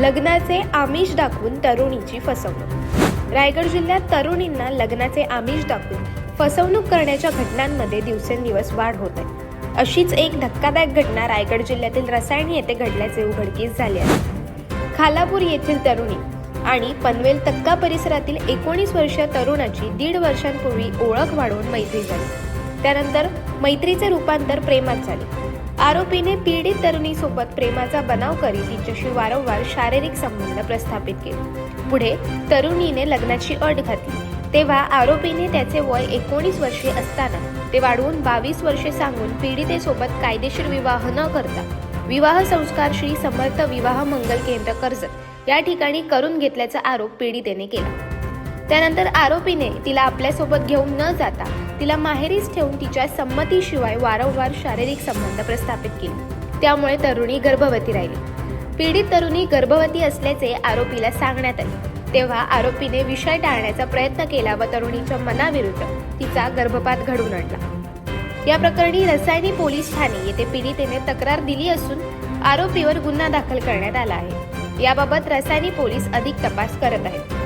लग्नाचे आमिष दाखवून तरुणीची फसवणूक. रायगड जिल्ह्यात तरुणींना लग्नाचे आमिष दाखवून फसवणूक करण्याच्या घटनांमध्ये दिवसेंदिवस वाढ होत आहे. अशीच एक धक्कादायक घटना रायगड जिल्ह्यातील रसायण येथे घडल्याचे उघडकीस झाले आहे. खालापूर येथील तरुणी आणि पनवेल तक्का परिसरातील एकोणीस वर्षीय तरुणाची दीड वर्षांपूर्वी ओळख वाढवून मैत्री झाली. त्यानंतर मैत्रीचे रूपांतर प्रेमात झाले. आरोपीने पीडित तरुणीसोबत प्रेमाचा बनाव करीत तिच्याशी वारंवार शारीरिक संबंध प्रस्थापित केले. पुढे तरुणीने लग्नाची अट घातली. तेव्हा आरोपीने त्याचे वय एकोणीस वर्षे असताना ते वाढवून बावीस वर्षे सांगून पीडितेसोबत कायदेशीर विवाह न करता विवाह संस्कार श्री समर्थ विवाह मंगल केंद्र कर्जत या ठिकाणी करून घेतल्याचा आरोप पीडितेने केला. त्यानंतर आरोपीने तिला आपल्यासोबत घेऊन न जाता तिला माहेरीच ठेवून तिच्या संमतीशिवाय वारंवार शारीरिक संबंध प्रस्थापित केले. त्यामुळे तरुणी गर्भवती राहिली. पीडित तरुणी गर्भवती असल्याचे आरोपीला सांगण्यात आले. तेव्हा आरोपीने विषय टाळण्याचा प्रयत्न केला व तरुणीच्या मनाविरुद्ध तिचा गर्भपात घडून आणला. या प्रकरणी रसायनी पोलीस ठाणे येथे पीडितेने तक्रार दिली असून आरोपीवर गुन्हा दाखल करण्यात आला आहे. याबाबत रसायनी पोलीस अधिक तपास करत आहेत.